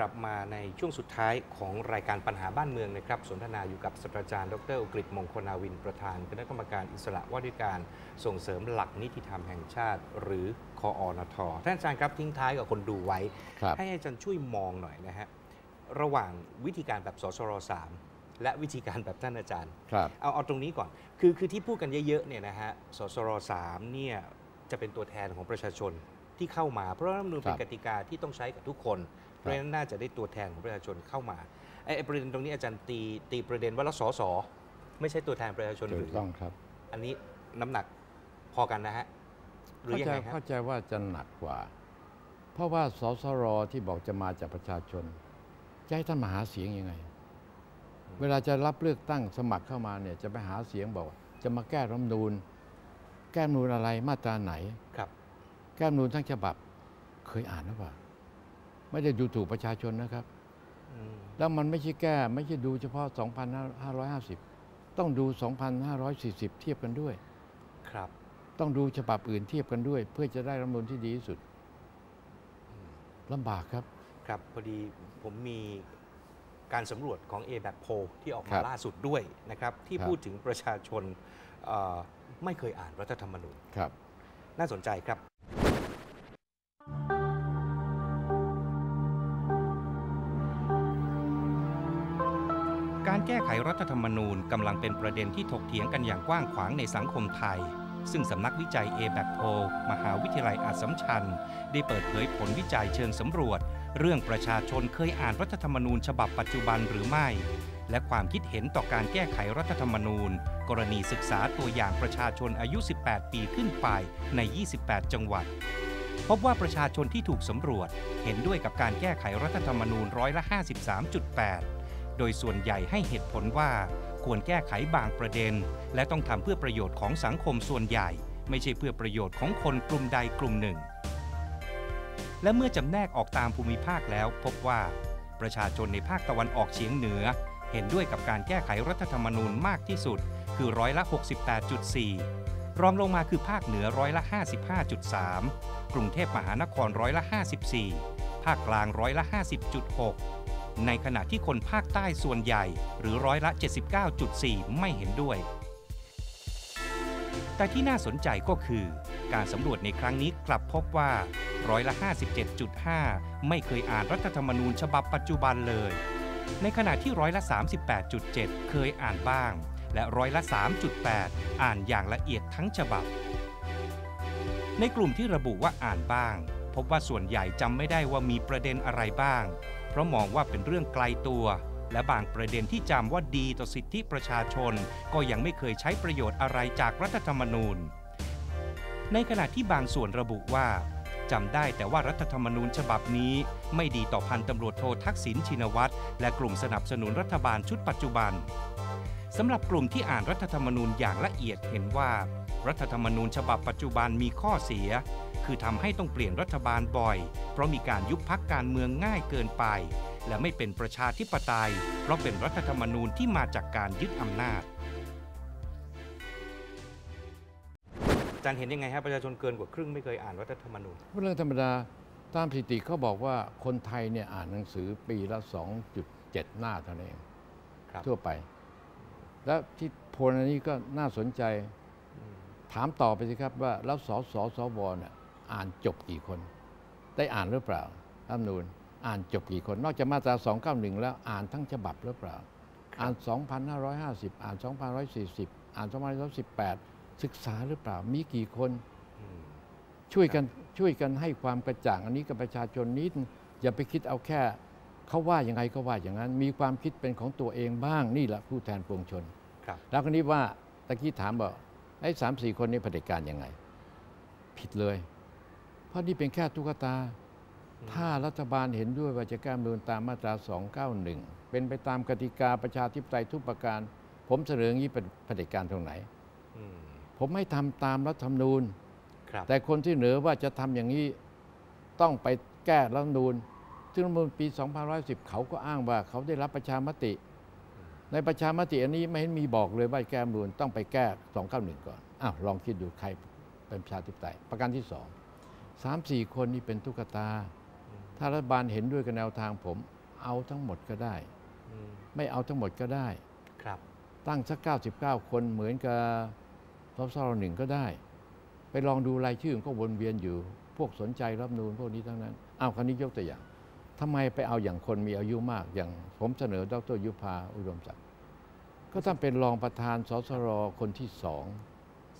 กลับมาในช่วงสุดท้ายของรายการปัญหาบ้านเมืองนะครับ สนทนาอยู่กับศาสตราจารย์ ดรอุกฤษมงคลนาวินประธานคณะกรรมการอิสระว่าด้วยการส่งเสริมหลักนิติธรรมแห่งชาติ หรือคออนทท่านอาจารย์ครับทิ้งท้ายกับคนดูไว้ครับให้อาจารย์ช่วยมองหน่อยนะฮะระหว่างวิธีการแบบสสรสามและวิธีการแบบท่านอาจารย์ครับเอาเอาตรงนี้ก่อน คือคือที่พูดกันเยอะๆเนี่ยนะฮะสสรสามเนี่ยจะเป็นตัวแทนของประชาชนที่เข้ามา เพราะรัฐธรรมนูญเป็นคกรับติกาที่ต้องใช้กับทุกคน เพราะฉะนั้นน่าจะได้ตัวแทนของประชาชนเข้ามาไอ้ไอ้ประเด็นตรงนี้อาจารย์ตีตีประเด็นว่าแล้วสสไม่ใช่ตัวแทนประชาชนหถูรืกอต้องครับอันนี้น้ำหนักพอกันนะฮะหรือเข้ายังใจไงครับ เข้าใจว่าจะหนักกว่า เพราะว่าสสรที่บอกจะมาจากประชาชนจะให้ท่านมาหาเสียงยังไง เวลาจะรับเลือกตั้งสมัครเข้ามาเนี่ยจะไปหาเสียงบอกว่าจะมาแก้รัฐธรรมนูญแก้รัฐธรรมนูญอะไรมาตราไหน ครับ แก้รัฐธรรมนูญทั้งฉบับเคยอ่านหรือเปล่า ไม่ได้ดูถูกประชาชนนะครับอืมแล้วมันไม่ใช่แก้ ไม่ใช่ดูเฉพาะ 2,550 ต้องดู 2,540 เทียบกันด้วย ครับ ต้องดูฉบับอื่นเทียบกันด้วย เพื่อจะได้รัฐธรรมนูญที่ดีที่สุดลำบากครับ ครับพอดีผมมีการสำรวจของ a b a c p o ที่ออกครัมาบล่าสุดด้วยนะครับ ที่ครับพูดถึงประชาชนเอ่อไม่เคยอ่านรัฐธรรมนูญครับน่าสนใจครับ การแก้ไขรัฐธรรมนูญกำลังเป็นประเด็นที่ถกเถียงกันอย่างกว้างขวางในสังคมไทย ซึ่งสำนักวิจัย a b a c p o มหาวิทยาลัยอาสัมชัญ ได้เปิดเผยผลวิจัยเชิงสำรวจ เรื่องประชาชนเคยอ่านรัฐธรรมนูญฉบับปัจจุบันหรือไม่ และความคิดเห็นต่อการแก้ไขรัฐธรรมนูญ กรณีศึกษาตัวอย่างประชาชนอายุ 18 ปีขึ้นไปใน 28 จังหวัดพบว่าประชาชนที่ถูกสำรวจเห็นด้วยกับการแก้ไขรัฐธรรมนูญร้อยละ 53.8 โดยส่วนใหญ่ให้เหตุผลว่าควรแก้ไขบางประเด็น และต้องทำเพื่อประโยชน์ของสังคมส่วนใหญ่ ไม่ใช่เพื่อประโยชน์ของคนกลุ่มใดกลุ่มหนึ่ง และเมื่อจำแนกออกตามภูมิภาคแล้ว พบว่า ประชาชนในภาคตะวันออกเฉียงเหนือ เห็นด้วยกับการแก้ไขรัฐธรรมนูญมากที่สุด คือร้อยละ 68.4 รองลงมาคือภาคเหนือร้อยละ 55.3 กรุงเทพมหานครร้อยละ 54 ภาคกลางร้อยละ 50.6 ในขณะที่คนภาคใต้ส่วนใหญ่ หรือร้อยละ 79.4 ไม่เห็นด้วย แต่ที่น่าสนใจก็คือ การสำรวจในครั้งนี้กลับพบว่าร้อยละ 57.5 ไม่เคยอ่านรัฐธรรมนูญฉบับปัจจุบันเลย ในขณะที่ร้อยละ 38.7 เคยอ่านบ้าง และร้อยละ 3.8 อ่านอย่างละเอียดทั้งฉบับ ในกลุ่มที่ระบุว่าอ่านบ้าง พบว่าส่วนใหญ่จำไม่ได้ว่ามีประเด็นอะไรบ้าง เพราะมองว่าเป็นเรื่องไกลตัว และบางประเด็นที่จำว่าดีต่อสิทธิประชาชน ก็ยังไม่เคยใช้ประโยชน์อะไรจากรัฐธรรมนูญ ในขณะที่บางส่วนระบุว่าจำได้แต่ว่ารัฐธรรมนูญฉบับนี้ ไม่ดีต่อพันตำรวจโททักษิณชินวัตรและกลุ่มสนับสนุนรัฐบาลชุดปัจจุบันสำหรับกลุ่มที่อ่านรัฐธรรมนูญอย่างละเอียดเห็นว่า รัฐธรรมนูญฉบับปัจจุบันมีข้อเสีย คือทำให้ต้องเปลี่ยนรัฐบาลบ่อย เพราะมีการยุบพักการเมืองง่ายเกินไป และไม่เป็นประชาธิปไตย เพราะเป็นรัฐธรรมนูญที่มาจากการยึดอำนาจอาจารย์เห็นยังไงครับประชาชนเกินกว่าครึ่งไม่เคยอ่านรัฐธรรมนูญเรื่องธรรมดาตามสถิติเขาบอกว่าคนไทยเนี่ยอ่านหนังสือปีละ 2.7 หน้าเท่านั้นเองครับทั่วไป แล้วที่โพลอันนี้ก็น่าสนใจ ถามต่อไปสิครับว่าแล้วสสสวเนี่ยอ่านจบกี่คน ได้อ่านหรือเปล่ารัฐธรรมนูญอ่านจบกี่คน นอกจากมาตรา 291 แล้วอ่านทั้งฉบับหรือเปล่า อ่าน 2,550 อ่าน 2,140 อ่าน 2,118 ศึกษาหรือเปล่า มีกี่คนอืมช่วยกันช่วยกันให้ความกระจ่างอันนี้กับประชาชนนิดนึงอย่าไปคิดเอาแค่เขาว่ายังไงก็ว่าอย่างนั้น มีความคิดเป็นของตัวเองบ้างนี่แหละผู้แทนปวงชนครับแล้วคนนี้ว่าตะกี้ถามบอก ไอ้สามสี่คนนี้เผด็จการยังไง ผิดเลย เพราะนี่เป็นแค่ตุ๊กตา ถ้ารัฐบาลเห็นด้วยว่าจะแก้รัฐธรรมนูญตามมาตรา 291 เป็นไปตามกติกาประชาธิปไตยทุกประการ ผมเสนออย่างนี้เป็นเผด็จการตรงไหนอืมผมไม่ทำตามรัฐธรรมนูญครับแต่คนที่เหนือว่าจะทำอย่างนี้ต้องไปแก้รัฐธรรมนูญซึ่งรัฐธรรมนูญปี 2510 เขาก็อ้างว่าเขาได้รับประชามติ ในประชามติอันนี้ไม่เห็นมีบอกเลยว่าแก้รัฐธรรมนูญต้องไปแก้ 291 ก่อนอ้าวลองคิดดูใครเป็นประชาธิปไตยประการที่สองสามสี่คนนี่เป็นตุ๊กตา ถ้ารัฐบาลเห็นด้วยกับแนวทางผม เอาทั้งหมดก็ได้อืมไม่เอาทั้งหมดก็ได้ครับ ตั้งสัก 99 คนเหมือนกับสสรหนึ่งก็ได้ ไปลองดูรายชื่อมันก็วนเวียนอยู่ พวกสนใจรับนูนพวกนี้ทั้งนั้น เอาคราวนี้ยกตัวอย่าง ทำไมไปเอาอย่างคนมีอายุมาก อย่างผมเสนอดรยุพาอุดมศักดิ์ก็ท่านเป็นรองประธานสสรคนที่สอง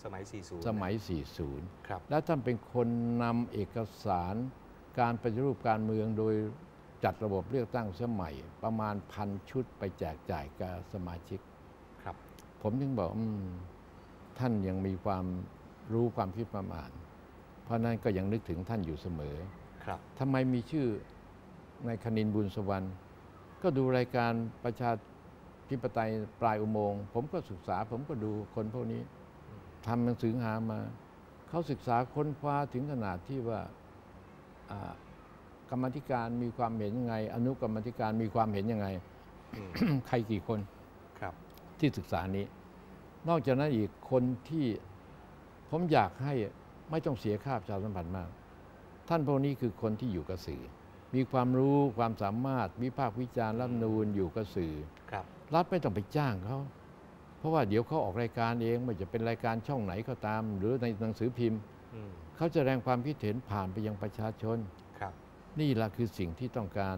สมัย 40 สมัย 40 ครับ และท่านเป็นคนนำเอกสารการปฏิรูปการเมืองโดยจัดระบบเลือกตั้งสมัยประมาณพันชุดไปแจกจ่ายกับสมาชิก ครับ ผมถึงบอกอมท่านยังมีความรู้ความคิดประมาณ เพราะนั้นก็ยังนึกถึงท่านอยู่เสมอ ครับทำไมมีชื่อ ในคณินบุญสวรรณก็ดูรายการประชาธิปไตยปลายอุโมงค์ผมก็ศึกษา ผมก็ดูคนพวกนี้ทำหนังสือหามา เขาศึกษาค้นคว้าถึงขนาดที่ว่าอ่ากรรมาธิการมีความเห็นยังไง อนุกรรมาธิการมีความเห็นยังไงอืมใครกี่คนครับ ที่ศึกษานี้ นอกจากนั้นอีกคนที่ผมอยากให้ไม่ต้องเสียค่าประชาสัมพันธ์มาก ท่านพวกนี้คือคนที่อยู่กับสื่อ มีความรู้ความสามารถวิพากษ์วิจารณ์รัฐธรรมนูนอยู่กับสื่อครับรัฐไม่ต้องไปจ้างเขาเพราะว่าเดี๋ยวเขาออกรายการเองไม่ว่าจะเป็นรายการช่องไหนก็ตาม หรือในหนังสือพิมพ์อืมเขาจะแสดงความคิดเห็นผ่านไปยังประชาชนครับ นี่แหละคือสิ่งที่ต้องการ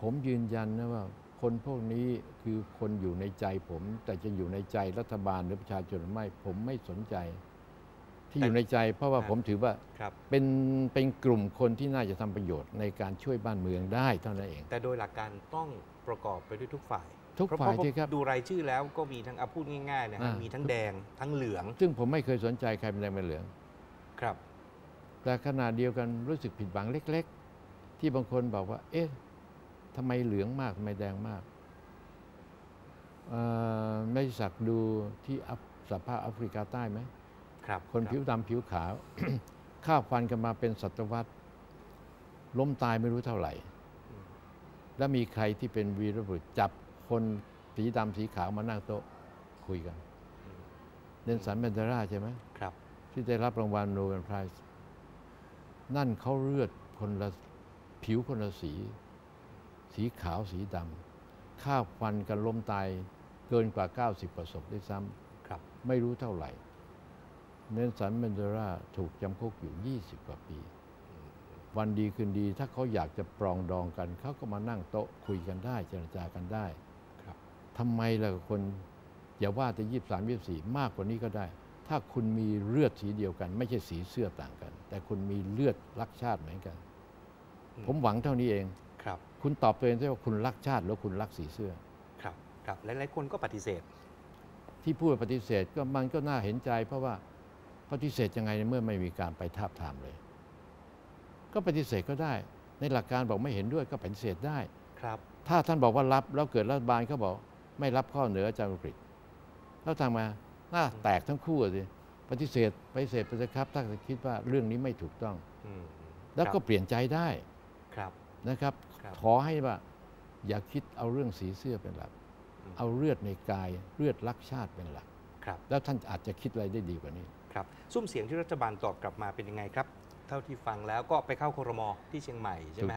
ผมยืนยันนะว่า คนพวกนี้คือคนอยู่ในใจผม แต่จะอยู่ในใจรัฐบาลหรือประชาชนหรือไม่ผมไม่สนใจ ที่อยู่ในใจ เพราะว่าผมถือว่าครับเป็นเป็นกลุ่มคนที่น่าจะทำประโยชน์ในการช่วยบ้านเมืองได้เท่านั้นเอง แต่โดยหลักการต้องประกอบไปด้วยทุกฝ่าย ทุกเพระฝ่ายเพระที่ครับดูรายชื่อแล้วก็มีทั้งเอาพูดง่ายๆนะฮะอ่ามีมีทั้งแดงทั้งเหลือง ซึ่งผมไม่เคยสนใจใครเป็นแดงเป็นเหลืองครับ แต่ขณะเดียวกันรู้สึกผิดหวังเล็ก ๆ ที่บางคนบอกว่า เอ๊ะทำไมเหลืองมากทำไมแดงมากเอ่อไม่สักดูที่อัฟสหภาพแอฟริกาใต้ไหม ครับคนรับผิวดำผิวขาวข้าวฟันกันมาเป็นศตวรรษล้มตายไม่รู้เท่าไหร่อืมแล้วมีใครที่เป็นวีรบุรุษจับคนสีดำสีขาวมานั่งโต๊ะคุยกันอืมเนลสันแมนเดลาใช่ไหมครับ ที่ได้รับรางวัลโนเบลไพรส์นั่นเขาเลือดคนละผิวคนละสี สีขาวสีดำข้าวฟันกันล้มตายเกินกว่า 90กว่าศพด้วยซ้ครับำไม่รู้เท่าไหร่ เนลสันแมนเดลาถูกจำคุกอยู่ 20 กว่าปี วันดีคืนดีถ้าเขาอยากจะปรองดองกัน เขาก็มานั่งโต๊ะคุยกันได้ เจรจากันได้ครับทำไมล่ะคนอย่าว่าแต่ยี่สามยี่สี่มากกว่านี้ก็ได้ ถ้าคุณมีเลือดสีเดียวกัน ไม่ใช่สีเสื้อต่างกัน แต่คุณมีเลือดรักชาติเหมือนกันอืมผมหวังเท่านี้เองครับ คุณตอบตัวเองได้ว่าคุณรักชาติหรือคุณรักสีเสื้อครับครับหลายๆคนก็ปฏิเสธ ที่พูดปฏิเสธก็มันก็น่าเห็นใจเพราะว่า ปฏิเสธยังไงเมื่อไม่มีการไปทาบทามเลย ก็ปฏิเสธก็ได้ ในหลักการบอกไม่เห็นด้วยก็ปฏิเสธได้ครับ ถ้าท่านบอกว่ารับแล้วเกิดรัฐบาลเขาบอก ไม่รับข้อเหนืออาจารย์กฤษแล้วทางมาหน้าแตกทั้งคู่อะสิปฏิเสธปฏิเสธไปเถอะครับ ถ้าคิดว่าเรื่องนี้ไม่ถูกต้องอืมแล้วก็ครับเปลี่ยนใจได้ครับนะครับครับ ขอให้ว่า อย่าคิดเอาเรื่องสีเสื้อเป็นหลักมเอาเลือดในกายเลือดรักชาติเป็นหลักครับแล้วท่านอาจจะคิดอะไรได้ดีกว่านี้ ครับซุ้มเสียงที่รัฐบาลตอบกลับมาเป็นยังไงครับ เท่าที่ฟังแล้วก็ไปเข้าครมที่เชียงใหม่ใช่ไหม